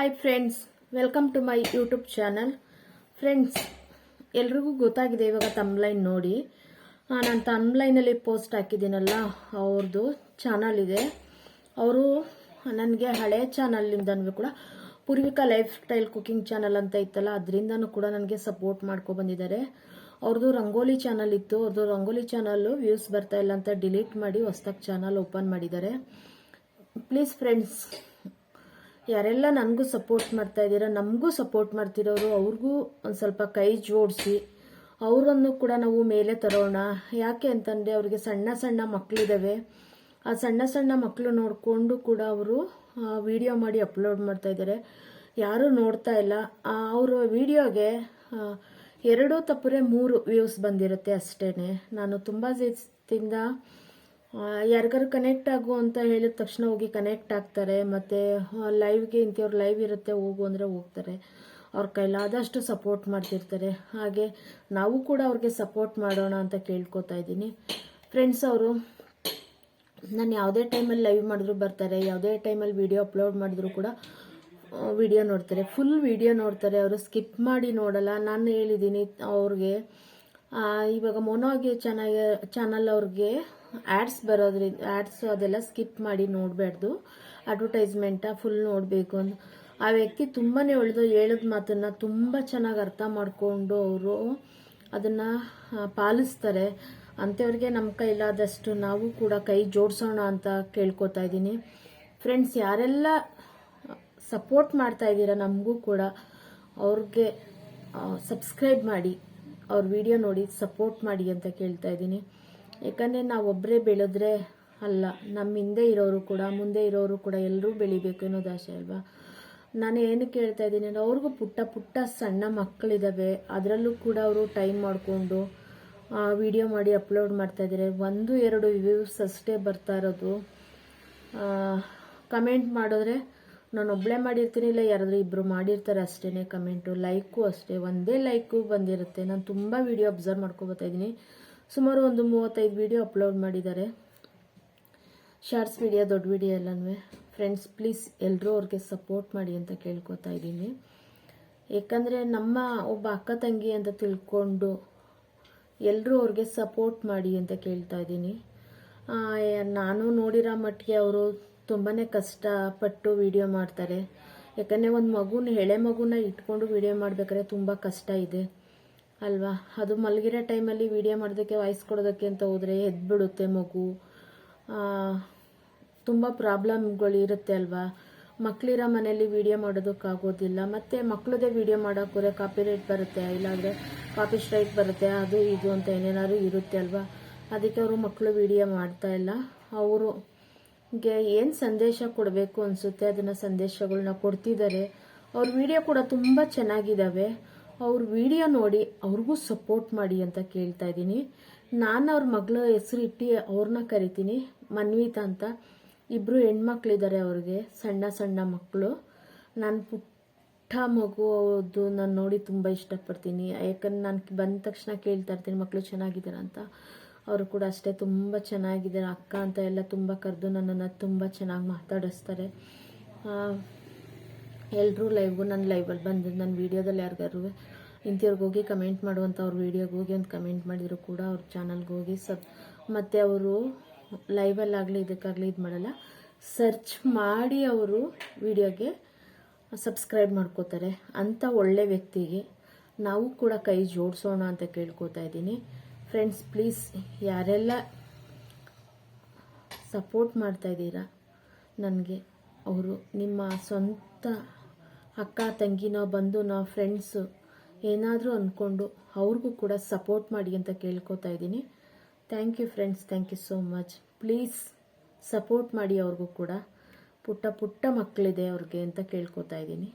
Hi friends welcome to my YouTube channel friends ಎಲ್ರಿಗೂ ಗೊತ್ತಾಗಿದೆ ಇವಾಗ ತಮ್ಲೈನ್ ನೋಡಿ. ನಾನು ತಮ್ಲೈನಲ್ಲಿ ಪೋಸ್ಟ್ ಹಾಕಿದ್ದೀನಲ್ಲ ಅವ್ರದ್ದು ಚಾನಲ್ ಇದೆ. ಅವರು, ನನಗೆ ಹಳೆ ಚಾನಲಿಂದನೂ ಕೂಡ Poorvika lifestyle cooking channel ಅಂತ ಇತ್ತಲ್ಲ, ಅದರಿಂದನೂ ಕೂಡ ನನಗೆ ಸಪೋರ್ಟ್ ಮಾಡ್ಕೊ ಬಂದಿದ್ದಾರೆ. ಅವ್ರದ್ದು ರಂಗೋಲಿ ಚಾನಲ್ ಇತ್ತು. ಅವ್ರದ್ದು ರಂಗೋಲಿ ಚಾನಲ್ಲು ವ್ಯೂಸ್ ಬರ್ತಾ ಇಲ್ಲ ಅಂತ ಡಿಲೀಟ್ ಮಾಡಿ ಹೊಸ್ದಾಗಿ ಚಾನಲ್ ಓಪನ್ ಮಾಡಿದ್ದಾರೆ. ಪ್ಲೀಸ್ ಫ್ರೆಂಡ್ಸ್ ಯಾರೆಲ್ಲ ನನಗೂ ಸಪೋರ್ಟ್ ಮಾಡ್ತಾ ಇದ್ದೀರಾ, ನಮಗೂ ಸಪೋರ್ಟ್ ಮಾಡ್ತಿರೋರು, ಅವ್ರಿಗೂ ಒಂದು ಸ್ವಲ್ಪ ಕೈ ಜೋಡಿಸಿ, ಅವರನ್ನು ಕೂಡ ನಾವು ಮೇಲೆ ತರೋಣ. ಯಾಕೆ ಅಂತಂದರೆ ಅವರಿಗೆ ಸಣ್ಣ ಸಣ್ಣ ಮಕ್ಕಳಿದ್ದಾವೆ ಆ ಸಣ್ಣ ಸಣ್ಣ ಮಕ್ಕಳು ನೋಡಿಕೊಂಡು ಕೂಡ ಅವರು ವಿಡಿಯೋ ಮಾಡಿ ಅಪ್ಲೋಡ್ ಮಾಡ್ತಾ ಇದ್ದಾರೆ. ಯಾರೂ ನೋಡ್ತಾ ಇಲ್ಲ. ಅವರ ವಿಡಿಯೋಗೆ ಎರಡು ತಪ್ಪರೆ ಮೂರು ವ್ಯೂಸ್ ಬಂದಿರುತ್ತೆ ಅಷ್ಟೇ ನಾನು ತುಂಬ ದಿವಸದಿಂದ ಯಾರಿಗಾರು ಕನೆಕ್ಟ್ ಆಗು ಅಂತ ಹೇಳಿದ ತಕ್ಷಣ ಹೋಗಿ ಕನೆಕ್ಟ್ ಆಗ್ತಾರೆ, ಮತ್ತು ಲೈವ್ಗೆ ಇಂಥವ್ರು ಲೈವ್ ಇರುತ್ತೆ, ಹೋಗು ಅಂದರೆ ಹೋಗ್ತಾರೆ. ಅವ್ರ ಕೈಲಾದಷ್ಟು ಸಪೋರ್ಟ್ ಮಾಡ್ತಿರ್ತಾರೆ. ಹಾಗೆ ನಾವು ಕೂಡ ಅವ್ರಿಗೆ ಸಪೋರ್ಟ್ ಮಾಡೋಣ ಅಂತ ಕೇಳ್ಕೊತಾ ಇದ್ದೀನಿ. ಫ್ರೆಂಡ್ಸ್ ಅವರು, ನಾನು ಯಾವುದೇ ಟೈಮಲ್ಲಿ ಲೈವ್ ಮಾಡಿದ್ರು ಬರ್ತಾರೆ, ಯಾವುದೇ ಟೈಮಲ್ಲಿ ವಿಡಿಯೋ ಅಪ್ಲೋಡ್ ಮಾಡಿದ್ರು ಕೂಡ ವಿಡಿಯೋ ನೋಡ್ತಾರೆ. ಫುಲ್ ವಿಡಿಯೋ ನೋಡ್ತಾರೆ. ಅವರು ಸ್ಕಿಪ್ ಮಾಡಿ ನೋಡಲ್ಲ. ನಾನು ಹೇಳಿದ್ದೀನಿ ಅವ್ರಿಗೆ ಇವಾಗ ಮೊನೋಗೆ ಚೆನ್ನಾಗಿ ಚಾನಲ್ ಅವ್ರಿಗೆ ಆ್ಯಡ್ಸ್ ಬರೋದ್ರಿಂದ ಆ್ಯಡ್ಸ್ ಅದೆಲ್ಲ ಸ್ಕಿಪ್ ಮಾಡಿ ನೋಡಬಾರ್ದು. ಅಡ್ವರ್ಟೈಸ್ಮೆಂಟ ಫುಲ್ ನೋಡಬೇಕು ಅಂತ. ಆ ವ್ಯಕ್ತಿ ತುಂಬಾ ಒಳ್ಳೆದು, ಹೇಳಿದ ಮಾತನ್ನು ತುಂಬ ಚೆನ್ನಾಗಿ ಅರ್ಥ ಮಾಡಿಕೊಂಡು ಅವರು ಅದನ್ನು ಪಾಲಿಸ್ತಾರೆ. ಅಂಥವ್ರಿಗೆ ನಮ್ಮ ಕೈಲಾದಷ್ಟು ನಾವು ಕೂಡ ಕೈ ಜೋಡಿಸೋಣ ಅಂತ ಕೇಳ್ಕೊತಾ ಇದ್ದೀನಿ. ಫ್ರೆಂಡ್ಸ್ ಯಾರೆಲ್ಲ ಸಪೋರ್ಟ್ ಮಾಡ್ತಾ ಇದ್ದೀರಾ ನಮಗೂ ಕೂಡ ಅವ್ರಿಗೆ ಸಬ್ಸ್ಕ್ರೈಬ್ ಮಾಡಿ. ಅವ್ರ ವಿಡಿಯೋ ನೋಡಿ ಸಪೋರ್ಟ್ ಮಾಡಿ ಅಂತ ಕೇಳ್ತಾ ಇದ್ದೀನಿ. ಯಾಕಂದರೆ ನಾವು ಒಬ್ಬರೇ ಬೆಳೆದ್ರೆ ಅಲ್ಲ ನಮ್ಮ ಹಿಂದೆ ಇರೋರು ಕೂಡ, ಮುಂದೆ ಇರೋರು ಕೂಡ ಎಲ್ಲರೂ ಬೆಳಿಬೇಕು ಅನ್ನೋದು ಆಸೆ ಅಲ್ವಾ? ನಾನು ಏನು ಕೇಳ್ತಾ ಇದ್ದೀನಿ ಅಂದರೆ ಅವ್ರಿಗೂ ಪುಟ್ಟ ಪುಟ್ಟ ಸಣ್ಣ ಮಕ್ಕಳಿದ್ದಾವೆ ಅದರಲ್ಲೂ ಕೂಡ ಅವರು ಟೈಮ್ ಮಾಡಿಕೊಂಡು ವಿಡಿಯೋ ಮಾಡಿ ಅಪ್ಲೋಡ್ ಮಾಡ್ತಾ ಇದ್ದಾರೆ ಒಂದು, ಎರಡು ವ್ಯೂಸ್ ಅಷ್ಟೇ ಬರ್ತಾ ಇರೋದು. ಕಮೆಂಟ್ ಮಾಡಿದ್ರೆ ನಾನು ಒಬ್ಬಳೇ ಮಾಡಿರ್ತೀನಿ, ಇಲ್ಲ ಯಾರಾದರೂ ಇಬ್ಬರು ಮಾಡಿರ್ತಾರೆ ಅಷ್ಟೇ ಕಮೆಂಟು ಲೈಕು ಅಷ್ಟೇ. ಒಂದೇ ಲೈಕು ಬಂದಿರುತ್ತೆ. ನಾನು ತುಂಬ ವೀಡಿಯೋ ಅಬ್ಸರ್ವ್ ಮಾಡ್ಕೊಬರ್ತಾ ಇದ್ದೀನಿ. ಸುಮಾರು ಒಂದು ಮೂವತ್ತೈದು ವೀಡಿಯೋ ಅಪ್ಲೋಡ್ ಮಾಡಿದ್ದಾರೆ. ಶಾರ್ಟ್ಸ್ ವೀಡಿಯೋ ದೊಡ್ಡ ವಿಡಿಯೋ ಎಲ್ಲನೂ ಫ್ರೆಂಡ್ಸ್ ಪ್ಲೀಸ್ ಎಲ್ಲರೂ ಅವ್ರಿಗೆ ಸಪೋರ್ಟ್ ಮಾಡಿ ಅಂತ ಕೇಳ್ಕೊತಾ ಇದ್ದೀನಿ. ಏಕೆಂದರೆ ನಮ್ಮ ಒಬ್ಬ ಅಕ್ಕ ತಂಗಿ ಅಂತ ತಿಳ್ಕೊಂಡು ಎಲ್ಲರೂ ಅವ್ರಿಗೆ ಸಪೋರ್ಟ್ ಮಾಡಿ ಅಂತ ಕೇಳ್ತಾ ಇದ್ದೀನಿ. ನಾನು ನೋಡಿರೋ ಮಟ್ಟಿಗೆ ಅವರು ತುಂಬಾ ಕಷ್ಟಪಟ್ಟು ವಿಡಿಯೋ ಮಾಡ್ತಾರೆ. ಯಾಕಂದರೆ ಒಂದು ಮಗುನ, ಎಳೆ ಮಗುನ ಇಟ್ಕೊಂಡು ವಿಡಿಯೋ ಮಾಡಬೇಕಾದ್ರೆ ತುಂಬ ಕಷ್ಟ ಇದೆ. ಅಲ್ವಾ? ಅದು ಮಲಗಿರೋ ಟೈಮಲ್ಲಿ ವಿಡಿಯೋ ಮಾಡೋದಕ್ಕೆ ವಾಯ್ಸ್ ಕೊಡೋದಕ್ಕೆ ಅಂತ ಹೋದರೆ ಎದ್ಬಿಡುತ್ತೆ ಮಗು. ತುಂಬ ಪ್ರಾಬ್ಲಮ್ಗಳು ಇರುತ್ತೆ ಅಲ್ವಾ? ಮಕ್ಕಳಿರೋ ಮನೇಲಿ ವಿಡಿಯೋ ಮಾಡೋದಕ್ಕಾಗೋದಿಲ್ಲ. ಮತ್ತು ಮಕ್ಕಳದೇ ವಿಡಿಯೋ ಮಾಡೋಕ್ಕೋರೆ ಕಾಪಿ ರೈಟ್ ಬರುತ್ತೆ, ಇಲ್ಲಾಂದರೆ ಕಾಪಿ ಸ್ಟ್ರೈಕ್ ಬರುತ್ತೆ, ಅದು ಇದು ಅಂತ ಏನೇನಾದ್ರು ಇರುತ್ತೆ ಅಲ್ವಾ? ಅದಕ್ಕೆ ಅವರು ಮಕ್ಕಳು ವಿಡಿಯೋ ಮಾಡ್ತಾ ಇಲ್ಲ. ಅವರು ಏನು ಸಂದೇಶ ಕೊಡಬೇಕು ಅನಿಸುತ್ತೆ, ಅದನ್ನು ಸಂದೇಶಗಳನ್ನ ಕೊಡ್ತಿದ್ದಾರೆ. ಅವ್ರ ವಿಡಿಯೋ ಕೂಡ ತುಂಬ ಚೆನ್ನಾಗಿದ್ದಾವೆ ಅವ್ರ ವಿಡಿಯೋ ನೋಡಿ ಅವ್ರಿಗೂ ಸಪೋರ್ಟ್ ಮಾಡಿ ಅಂತ ಕೇಳ್ತಾ ಇದ್ದೀನಿ. ನಾನು ಅವ್ರ ಮಗಳ ಹೆಸರು ಇಟ್ಟು ಅವ್ರನ್ನ ಕರಿತೀನಿ. ಮನ್ವಿತ ಅಂತ. ಇಬ್ಬರು ಹೆಣ್ಮಕ್ಳಿದ್ದಾರೆ ಅವ್ರಿಗೆ, ಸಣ್ಣ ಸಣ್ಣ ಮಕ್ಕಳು ನಾನು ಪುಟ್ಟ ಮಗು ಅದು ನಾನು ನೋಡಿ ತುಂಬ ಇಷ್ಟಪಡ್ತೀನಿ. ಯಾಕಂದ್ರೆ ನಾನು ಬಂದ ತಕ್ಷಣ ಕೇಳ್ತಾ ಇರ್ತೀನಿ ಮಕ್ಕಳು ಚೆನ್ನಾಗಿದ್ದಾರೆ ಅಂತ. ಅವರು ಕೂಡ ಅಷ್ಟೇ ತುಂಬ ಚೆನ್ನಾಗಿದ್ದಾರೆ ಅಕ್ಕ ಅಂತ ಎಲ್ಲ ತುಂಬ ಕರೆದು ನನ್ನನ್ನು ತುಂಬ ಚೆನ್ನಾಗಿ ಮಾತಾಡಿಸ್ತಾರೆ. ಎಲ್ಲರೂ ಲೈವ್ಗೂ ನನ್ನ ಲೈವಲ್ಲಿ ಬಂದು ನನ್ನ ವೀಡಿಯೋದಲ್ಲಿ ಯಾರಿಗಾರು ಇಂಥವ್ರಿಗೆ ಹೋಗಿ ಕಮೆಂಟ್ ಮಾಡುವಂಥ ಅವ್ರ ವೀಡಿಯೋಗೆ ಹೋಗಿ ಒಂದು ಕಮೆಂಟ್ ಮಾಡಿದ್ರು ಕೂಡ ಅವ್ರ ಚಾನಲ್ಗೆ ಹೋಗಿ ಸಬ್ ಮತ್ತು ಅವರು ಲೈವಲ್ಲಾಗಲಿ ಇದಕ್ಕಾಗಲಿ ಇದು ಮಾಡಲ್ಲ ಸರ್ಚ್ ಮಾಡಿ ಅವರು ವಿಡಿಯೋಗೆ ಸಬ್ಸ್ಕ್ರೈಬ್ ಮಾಡ್ಕೋತಾರೆ. ಅಂಥ ಒಳ್ಳೆ ವ್ಯಕ್ತಿಗೆ ನಾವು ಕೂಡ ಕೈ ಜೋಡಿಸೋಣ ಅಂತ ಕೇಳ್ಕೊತಾ ಇದ್ದೀನಿ. ಫ್ರೆಂಡ್ಸ್ ಪ್ಲೀಸ್ ಯಾರೆಲ್ಲ ಸಪೋರ್ಟ್ ಮಾಡ್ತಾ ಇದ್ದೀರಾ, ನನಗೆ ಅವರು ನಿಮ್ಮ ಸ್ವಂತ ಅಕ್ಕ ತಂಗಿನೋ ಬಂಧುನೋ ಫ್ರೆಂಡ್ಸು ಏನಾದರೂ ಅಂದ್ಕೊಂಡು ಅವ್ರಿಗೂ ಕೂಡ ಸಪೋರ್ಟ್ ಮಾಡಿ ಅಂತ ಕೇಳ್ಕೊತಾ ಇದ್ದೀನಿ. Thank you friends thank you so much please support ಮಾಡಿ ಅವ್ರಿಗೂ ಕೂಡ. ಪುಟ್ಟ ಪುಟ್ಟ ಮಕ್ಕಳಿದೆ ಅವ್ರಿಗೆ ಅಂತ ಕೇಳ್ಕೊತಾ ಇದ್ದೀನಿ.